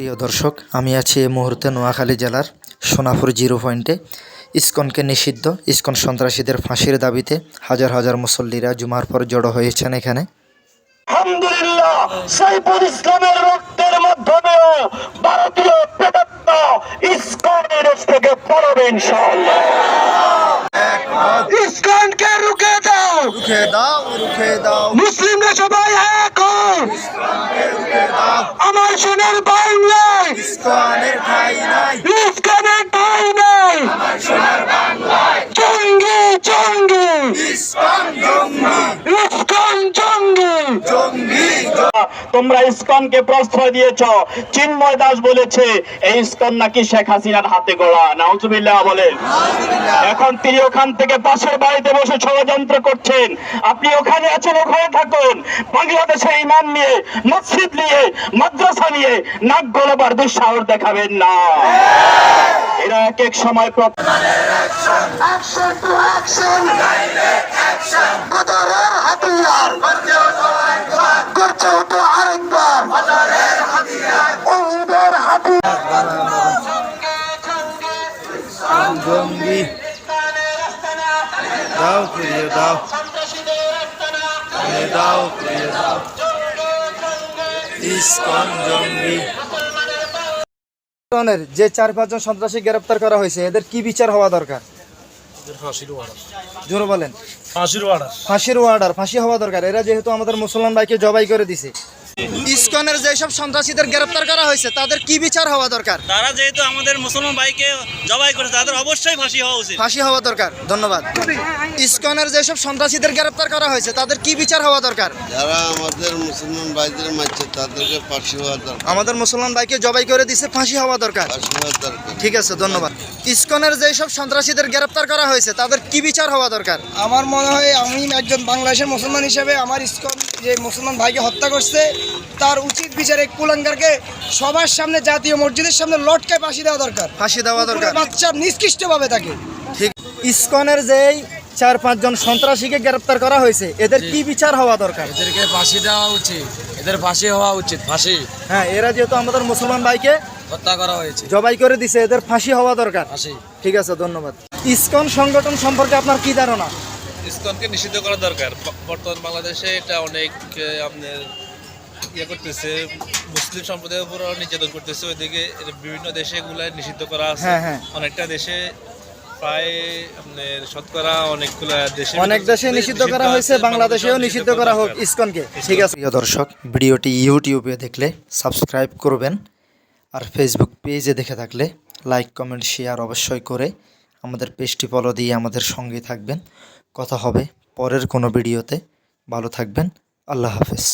প্রিয় দর্শক আমি আছি এই মুহূর্তে নোয়াখালী জেলার সোনাপুর জিরো পয়েন্টে। ইস্কনকে নিষিদ্ধ ইস্কন সন্ত্রাসীদের ফাঁসির দাবিতে হাজার হাজার মুসল্লিরা জুমার পর জড়ো হয়েছেন এখানে। আলহামদুলিল্লাহ সাইফুল ইসলামের রক্তের মাধ্যমেও ভারতীয় প্রেতাত্ম ইসকনের থেকে পড়বে ইনশাআল্লাহ। ইসকনকে রুখে দাও। রুখে দাও রুখে দাও। মুসলিমরা সবাই এক। আমার সোনার বাংলায় ইসকনের ঠাই নাই। ইসকনের ঠাই নাই। জঙ্গি জঙ্গি ইসকন জঙ্গি ইসকন জঙ্গি জঙ্গি তোমরা ইসকনকে প্রশ্রয় দিয়েছ। চিন্ময় দাস বলেছে, এই ইসকন নাকি শেখ হাসিনার হাতে গড়া। নাউজুবিল্লাহ বলেন। এখন তিনি ওখান থেকে পাশের বাড়িতে বসে ষড়যন্ত্র করছেন। আপনি ওখানে আছেন, ওখানে থাকুন। বাংলাদেশে ইমান নিয়ে, মসজিদ নিয়ে, মাদ্রাসা নিয়ে নাক গলাবার দুঃসাহস দেখাবেন না। এরা এক সময় দাও ফিরিয়ে দাও। ইসকন জঙ্গি। ধরনের যে চার পাঁচজন সন্ত্রাসী গ্রেপ্তার করা হয়েছে এদের কি বিচার হওয়া দরকার? জোর বলেন। ফাঁসির ওয়ার্ডার ফাঁসির ওয়ার্ডার ফাঁসি হওয়া দরকার। এরা যেহেতু আমাদের মুসলমান ভাইকে জবাই করে দিছে। ইসকনের যেসব সন্ত্রাসীদের গ্রেপ্তার করা হয়েছে তাদের কি বিচার হওয়া দরকার? তারা যেহেতু আমাদের মুসলমান ভাইকে জবাই করেছে তাদের অবশ্যই ফাঁসি হওয়া উচিত। ফাঁসি হওয়া দরকার। ধন্যবাদ। ইসকনের যেসব সন্ত্রাসীদের গ্রেপ্তার করা হয়েছে তাদের কি বিচার হওয়া দরকার? যারা আমাদের মুসলমান ভাইদের মারছে তাদেরকে ফাঁসি হওয়া দরকার। আমাদের মুসলমান ভাইকে জবাই করে দিছে ফাঁসি হওয়া দরকার। ফাঁসি হওয়া দরকার। ঠিক আছে ধন্যবাদ। ইসকনের যেসব সন্ত্রাসীদের গ্রেপ্তার করা হয়েছে তাদের কি বিচার হওয়া দরকার? আমার মনে হয় আমি একজন বাংলাদেশের মুসলমান হিসেবে আমার ইসকন যে মুসলমান ভাইকে হত্যা করছে তার উচিত বিচারে কুলাঙ্গারকে সবার সামনে জাতীয় মসজিদের সামনে লটকায় ফাঁসি দেওয়া দরকার। ফাঁসি দেওয়া দরকার। বাচ্চা নিষ্কৃষ্টভাবে তাকে। ঠিক। ইসকনের যেই চার পাঁচজন সন্ত্রাসীকে গ্রেপ্তার করা হয়েছে এদের কি বিচার হওয়া দরকার? এদেরকে ফাঁসি দেওয়া উচিত। এদের ফাঁসি হওয়া উচিত ফাঁসি। হ্যাঁ এরা যেহেতু আমাদের মুসলমান ভাইকে হত্যা করা হয়েছে। জবাই করে দিছে এদের ফাঁসি হওয়া দরকার। ফাঁসি। ঠিক আছে ধন্যবাদ। ইসকন সংগঠন সম্পর্কে আপনার কি ধারণা? ইসকনকে নিষিদ্ধ করা দরকার। বর্তমান বাংলাদেশে এটা অনেক আপনার ইয়ে করতেছে মুসলিম সম্প্রদায়ের উপর নির্যাতন করতেছে ওইদিকে বিভিন্ন দেশে এগুলা নিষিদ্ধ করা আছে। হ্যাঁ, হ্যাঁ। অনেকটা দেশে প্রায় আপনার শতকরা অনেকগুলা দেশে অনেক দেশে নিষিদ্ধ করা হয়েছে বাংলাদেশেও নিষিদ্ধ করা হোক ইসকনকে। ঠিক আছে। প্রিয় দর্শক ভিডিওটি ইউটিউবে দেখলে সাবস্ক্রাইব করবেন আর ফেসবুক পেজে দেখে থাকলে লাইক কমেন্ট শেয়ার অবশ্যই করে আমাদের পেজটি ফলো দিয়ে আমাদের সঙ্গে থাকবেন। কথা হবে পরের কোনো ভিডিওতে। ভালো থাকবেন। আল্লাহ হাফেজ।